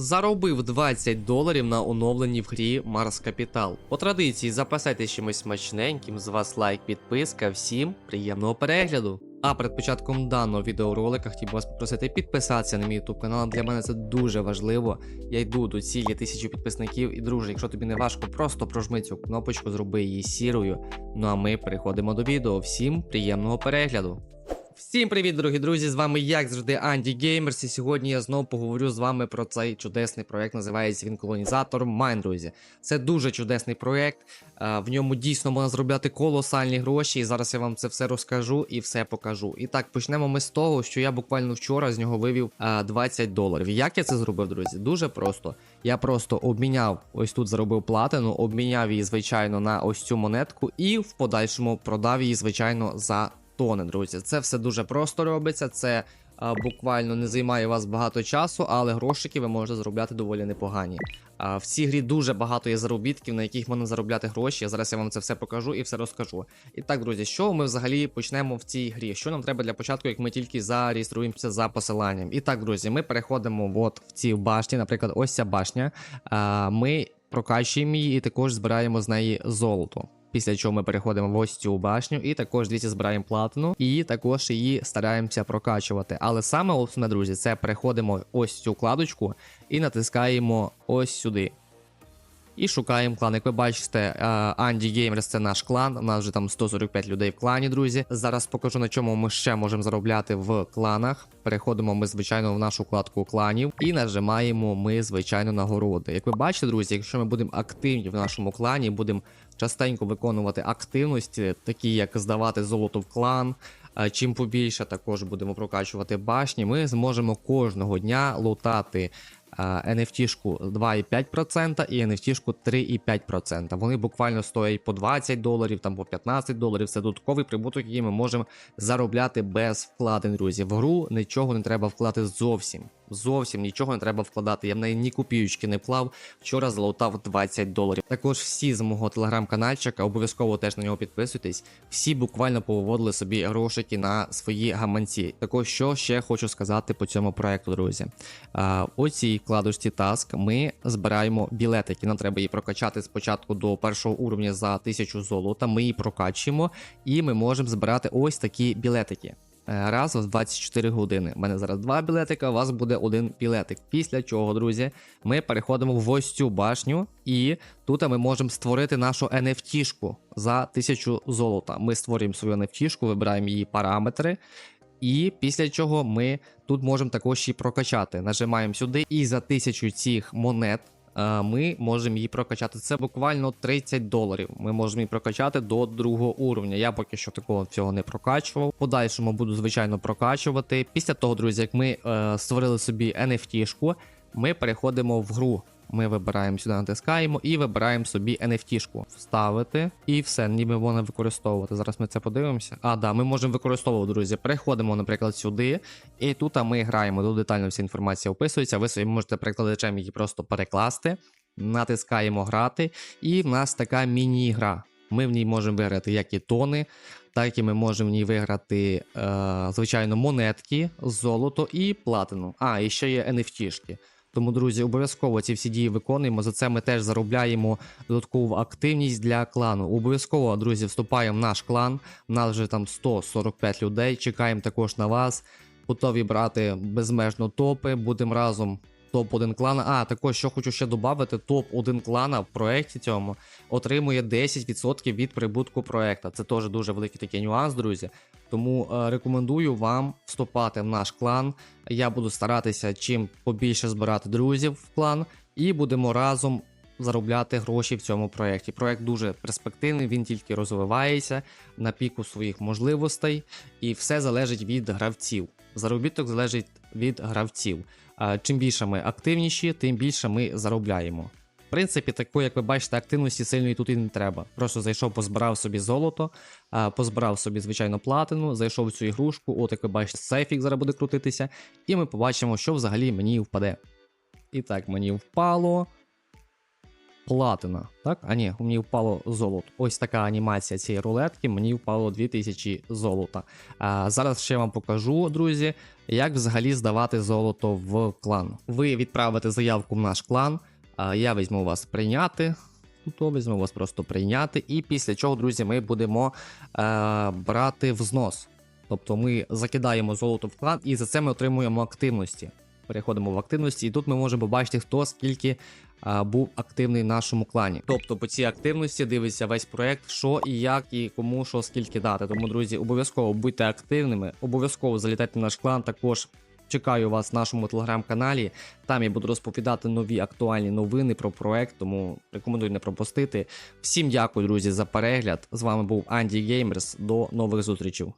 Заробив 20 доларів на оновленні в грі Mars Capital. По традиції запасайтесь чимось смачненьким, з вас лайк, підписка, всім приємного перегляду. А перед початком даного відеоролика хотів би вас попросити підписатися на мій YouTube канал. Для мене це дуже важливо. Я йду до цілі тисячі підписників. І друже, якщо тобі не важко, просто прожми цю кнопочку, зроби її сірою. Ну а ми переходимо до відео. Всім приємного перегляду. Всім привіт, дорогі друзі! З вами, як завжди, Анді Геймерс. І сьогодні я знову поговорю з вами про цей чудесний проект. Називається він колонізатор Майн, друзі. Це дуже чудесний проект. В ньому дійсно можна заробляти колосальні гроші. І зараз я вам це все розкажу і все покажу. І так, почнемо ми з того, що я буквально вчора з нього вивів 20 доларів. Як я це зробив, друзі? Дуже просто. Я просто обміняв, ось тут заробив платину, обміняв її, звичайно, на ось цю монетку, і в подальшому продав її, звичайно, за тони, друзі. Це все дуже просто робиться. Це а, буквально не займає вас багато часу, але грошики ви можете заробляти доволі непогані. А, в цій грі дуже багато є заробітків, на яких можна заробляти гроші. Зараз я вам це все покажу і все розкажу. І так, друзі, що ми взагалі почнемо в цій грі? Що нам треба для початку, як ми тільки зареєструємося за посиланням? І так, друзі, ми переходимо от в ці башні, наприклад, ось ця башня. А, ми прокачуємо її і також збираємо з неї золото. Після чого ми переходимо в ось цю башню, і також дивіться, збираємо платину, і також її стараємося прокачувати. Але саме основне, друзі, це переходимо ось цю кладочку і натискаємо ось сюди. І шукаємо клан. Як ви бачите, Анді Геймерс це наш клан. У нас вже там 145 людей в клані, друзі. Зараз покажу на чому ми ще можемо заробляти в кланах. Переходимо ми, звичайно, в нашу вкладку кланів і нажимаємо ми, звичайно, нагороди. Як ви бачите, друзі, якщо ми будемо активні в нашому клані, будемо частенько виконувати активності, такі як здавати золото в клан. Чим побільше також будемо прокачувати башні, ми зможемо кожного дня лутати NFT-шку 2,5% і NFT-шку 3,5%. Вони буквально стоять по 20 доларів, там по 15 доларів. Це додатковий прибуток, який ми можемо заробляти без вкладень, друзі. В гру нічого не треба вкладати зовсім. Зовсім нічого не треба вкладати. Я в неї ні копійочки не плав. Вчора залутав 20 доларів. Також всі з мого телеграм-канальчика, обов'язково теж на нього підписуйтесь. Всі буквально повиводили собі грошики на свої гаманці. Також що ще хочу сказати по цьому проекту, друзі. А, у цій вкладочці Task ми збираємо білетики. Нам треба її прокачати спочатку до першого уровня за 1000 золота. Ми її прокачуємо, і ми можемо збирати ось такі білетики. Е, Раз в 24 години. У мене зараз два білетика, у вас буде один білетик. Після чого, друзі, ми переходимо в ось цю башню, і тут ми можемо створити нашу NFT-шку за 1000 золота. Ми створюємо свою NFT-шку, вибираємо її параметри. І після чого ми тут можемо також її прокачати. Нажимаємо сюди, і за 1000 цих монет е, ми можемо її прокачати. Це буквально 30 доларів. Ми можемо її прокачати до другого уровня. Я поки що такого всього не прокачував. Подальшому буду, звичайно, прокачувати. Після того, друзі, як ми е, створили собі NFT-шку, ми переходимо в гру. Ми вибираємо сюди, натискаємо і вибираємо собі NFT-шку. Вставити і все, ніби можна використовувати. Зараз ми це подивимося. А, да, ми можемо використовувати, друзі. Переходимо, наприклад, сюди. І тут ми граємо. Тут детально вся інформація описується. Ви собі можете перекладачем її просто перекласти. Натискаємо грати. І в нас така міні-гра. Ми в ній можемо виграти як і тони, так і ми можемо в ній виграти, е, звичайно, монетки, золото і платину. А, і ще є NFT-шки. Тому, друзі, обов'язково ці всі дії виконуємо. За це ми теж заробляємо додаткову активність для клану. Обов'язково, друзі, вступаємо в наш клан. У нас вже там 145 людей. Чекаємо також на вас. Готові брати безмежно топи. Будемо разом. Топ-1 клана. А, також що хочу ще додати: топ-1 клана в проєкті цьому отримує 10% від прибутку проєкта. Це теж дуже великий такий нюанс, друзі. Тому е, рекомендую вам вступати в наш клан. Я буду старатися чим побільше збирати друзів в клан, і будемо разом заробляти гроші в цьому проєкті. Проєкт дуже перспективний, він тільки розвивається на піку своїх можливостей, і все залежить від гравців. Заробіток залежить від гравців. Чим більше ми активніші, тим більше ми заробляємо. В принципі, такої, як ви бачите, активності сильної тут і не треба. Просто зайшов, позбирав собі золото, позбирав собі, звичайно, платину, зайшов в цю ігрушку, от як ви бачите, сейфік зараз буде крутитися, і ми побачимо, що взагалі мені впаде. І так, мені впало. Платина. Так? А ні, мені впало золото. Ось така анімація цієї рулетки, мені впало 2000 золота. А, зараз ще вам покажу, друзі, як взагалі здавати золото в клан. Ви відправите заявку в наш клан, а, я візьму вас прийняти. То візьму вас просто прийняти, і після чого, друзі, ми будемо е, брати взнос. Тобто ми закидаємо золото в клан, і за це ми отримуємо активності. Переходимо в активності, і тут ми можемо побачити, хто скільки був активний в нашому клані. Тобто по цій активності дивиться весь проект, що і як, і кому що скільки дати. Тому, друзі, обов'язково будьте активними, обов'язково залітайте в наш клан. Також чекаю вас в нашому телеграм-каналі. Там я буду розповідати нові актуальні новини про проект, тому рекомендую не пропустити. Всім дякую, друзі, за перегляд. З вами був Анді Геймерс. До нових зустрічей.